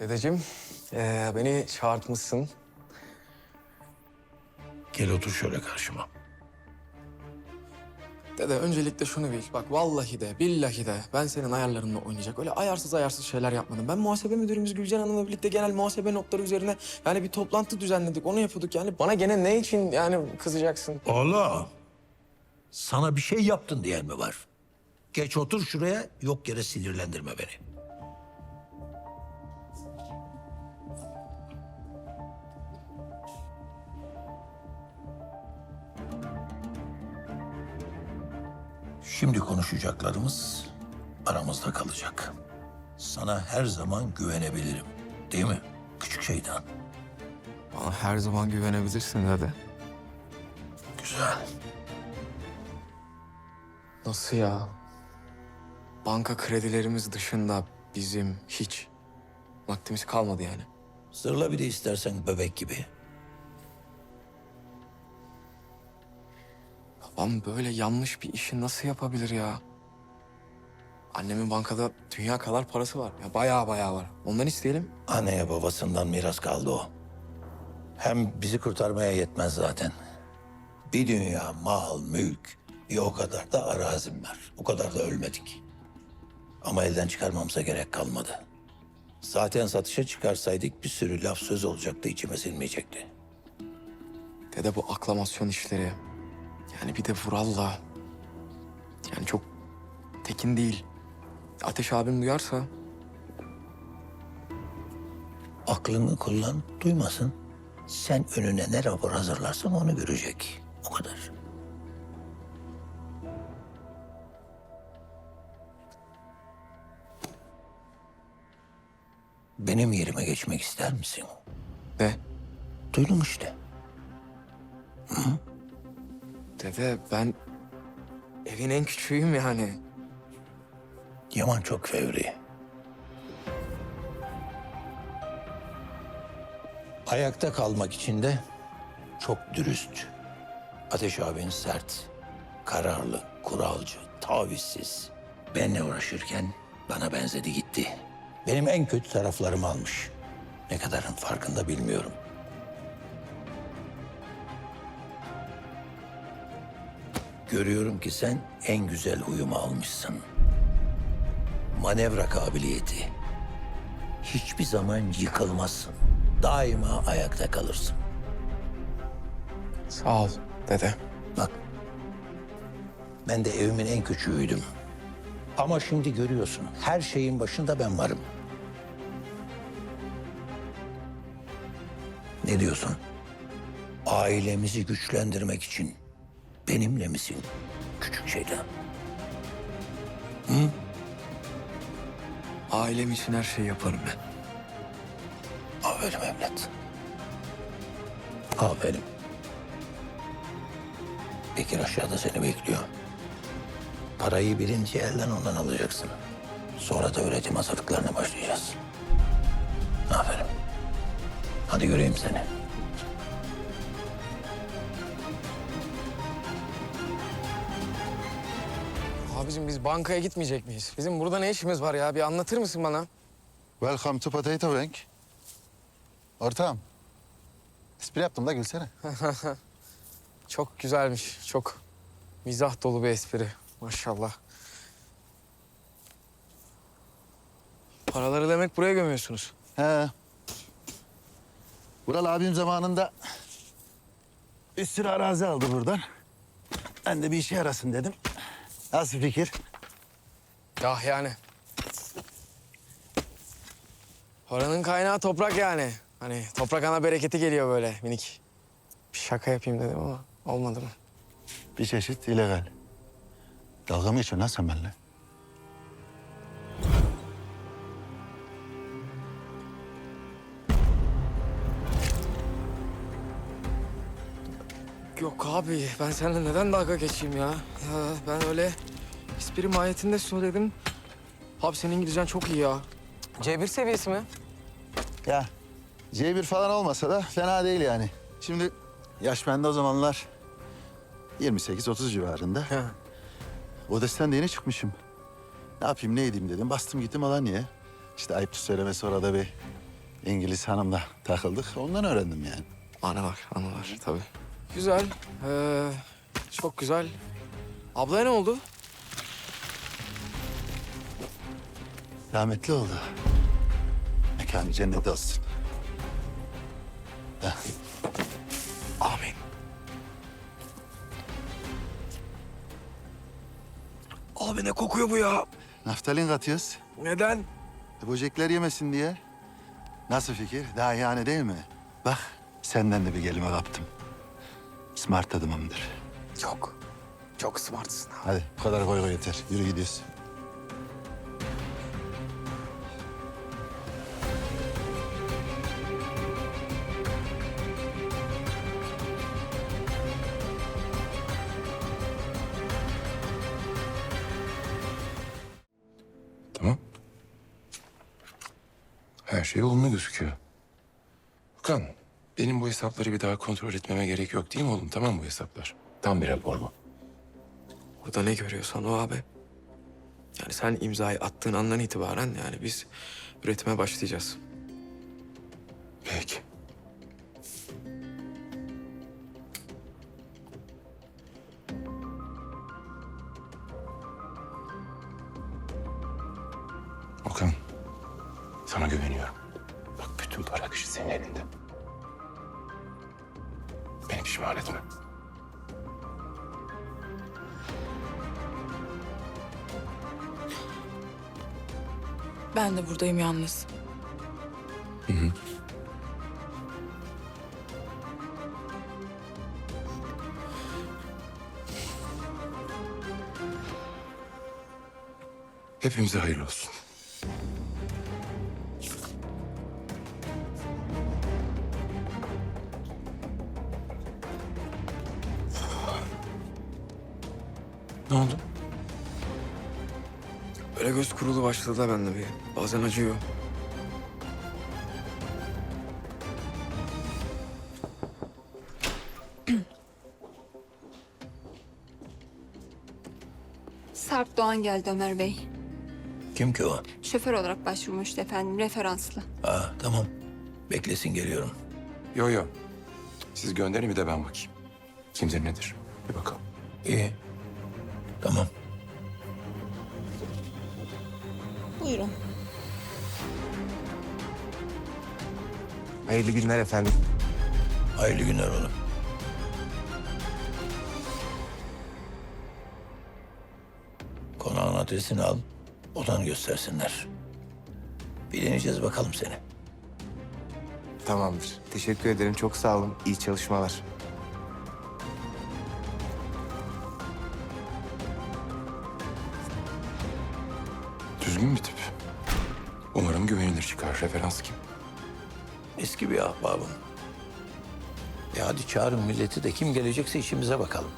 Dedeciğim, ee, beni çağırtmışsın. Gel otur şöyle karşıma. Dede öncelikle şunu bil. Bak vallahi de billahi de ben senin ayarlarınla oynayacak. Öyle ayarsız ayarsız şeyler yapmadım. Ben muhasebe müdürümüz Gülcan Hanım'la birlikte genel muhasebe notları üzerine yani bir toplantı düzenledik. Onu yapıyorduk yani. Bana gene ne için yani kızacaksın? Oğlum, sana bir şey yaptın diyen mi var? Geç otur şuraya, yok yere sinirlendirme beni. Şimdi konuşacaklarımız aramızda kalacak. Sana her zaman güvenebilirim. Değil mi? Küçük şeytan. Bana her zaman güvenebilirsin dede. Güzel. Nasıl ya? Banka kredilerimiz dışında bizim hiç vaktimiz kalmadı yani. Sırla bir de istersen bebek gibi. Babam böyle yanlış bir işi nasıl yapabilir ya? Annemin bankada dünya kadar parası var. Ya bayağı bayağı var. Ondan isteyelim. Anneye babasından miras kaldı o. Hem bizi kurtarmaya yetmez zaten. Bir dünya mal, mülk, bir o kadar da arazim var. O kadar da ölmedik. Ama elden çıkarmamıza gerek kalmadı. Zaten satışa çıkarsaydık bir sürü laf söz olacaktı, içime sinmeyecekti. Dede bu aklamasyon işleri. Yani bir de Vural'la. Yani çok tekin değil. Ateş abim duyarsa Aklını kullan, duymasın. Sen önüne ne rapor hazırlarsan onu görecek. O kadar. Benim yerime geçmek ister misin? de Duydum işte. Dede ben evin en küçüğüyüm yani. Yaman çok fevri. Ayakta kalmak için de çok dürüst. Ateş abin sert, kararlı, kuralcı, tavizsiz. Benle uğraşırken bana benzedi gitti. Benim en kötü taraflarımı almış. Ne kadarın farkında bilmiyorum. Görüyorum ki sen en güzel uyumu almışsın. Manevra kabiliyeti. Hiçbir zaman yıkılmazsın. Daima ayakta kalırsın. Sağ ol dede. Bak. Ben de evimin en küçüğüydüm. Ama şimdi görüyorsun her şeyin başında ben varım. Ne diyorsun? Ailemizi güçlendirmek için benimle misin küçük şeytan? Ailem için her şeyi yaparım ben. Aferin evlat. Aferin. Bekir aşağıda seni bekliyor. Parayı birinci elden ondan alacaksın. Sonra da üretim hazırlıklarına başlayacağız. Aferin. Hadi göreyim seni. Abicim biz bankaya gitmeyecek miyiz? Bizim burada ne işimiz var ya? Bir anlatır mısın bana? Welcome to Potato Bank. Ortağım. Espri yaptım da gülsene. Çok güzelmiş. Çok mizah dolu bir espri. Maşallah. Paraları demek buraya gömüyorsunuz. He. Vural abim zamanında bir sürü arazi aldı buradan. Ben de bir işe yarasın dedim. Nasıl fikir? Ya yani. Paranın kaynağı toprak yani. Hani toprak ana bereketi geliyor böyle minik. Bir şaka yapayım dedim ama olmadı mı? Bir çeşit illegal. Dalga mı geçiyorsun lan sen benimle? Yok abi ben seninle neden dalga geçeyim ya? ya ben öyle espri mahiyetinde söyledim. Abi senin İngilizcen çok iyi ya. C1 seviyesi mi? Ya C1 falan olmasa da fena değil yani. Şimdi yaş bende o zamanlar 28-30 civarında. He. Odesten de yeni çıkmışım. Ne yapayım ne edeyim dedim. Bastım gittim Alanya'ya. İşte ayıptır söylemesi orada bir İngiliz hanımla takıldık. Ondan öğrendim yani. Anılar, anılar tabii. Güzel. Ee, çok güzel. Ablaya ne oldu? Rahmetli oldu. Mekanı cennet olsun. Heh. Amin. Abi ne kokuyor bu ya? Naftalin katıyoruz. Neden? E, Böcekler yemesin diye. Nasıl fikir? Daha yani değil mi? Bak senden de bir kelime kaptım. Smart adamımdır. Çok. Çok smartsın abi. Hadi bu kadar koy koy yeter. Yürü gidiyoruz. Tamam. Her şey olumlu gözüküyor. Furkan, benim bu hesapları bir daha kontrol etmeme gerek yok değil mi oğlum? Tamam bu hesaplar. Tam bir rapor bu. Burada ne görüyorsan o abi. Yani sen imzayı attığın andan itibaren yani biz üretime başlayacağız. Peki. Okan, sana güveniyorum. Pişman etme. Ben de buradayım yalnız. Hepimize hayırlı olsun. Ne oldu? Böyle göz kurulu başladı da bende bir. Bazen acıyor. Sarp Doğan geldi Ömer Bey. Kim ki o? Şoför olarak başvurmuştu efendim, referanslı. Aa, tamam. Beklesin geliyorum. Yo yo. Siz gönderin bir de ben bakayım. Kimdir nedir? Bir bakalım. İyi. Tamam. Buyurun. Hayırlı günler efendim. Hayırlı günler oğlum. Konağın adresini al. Odanı göstersinler. Bir deneyeceğiz bakalım seni. Tamamdır. Teşekkür ederim. Çok sağ olun. İyi çalışmalar. Düzgün bir tip. Umarım güvenilir çıkar. Referans kim? Eski bir ahbabım. E hadi çağırın milleti de kim gelecekse işimize bakalım.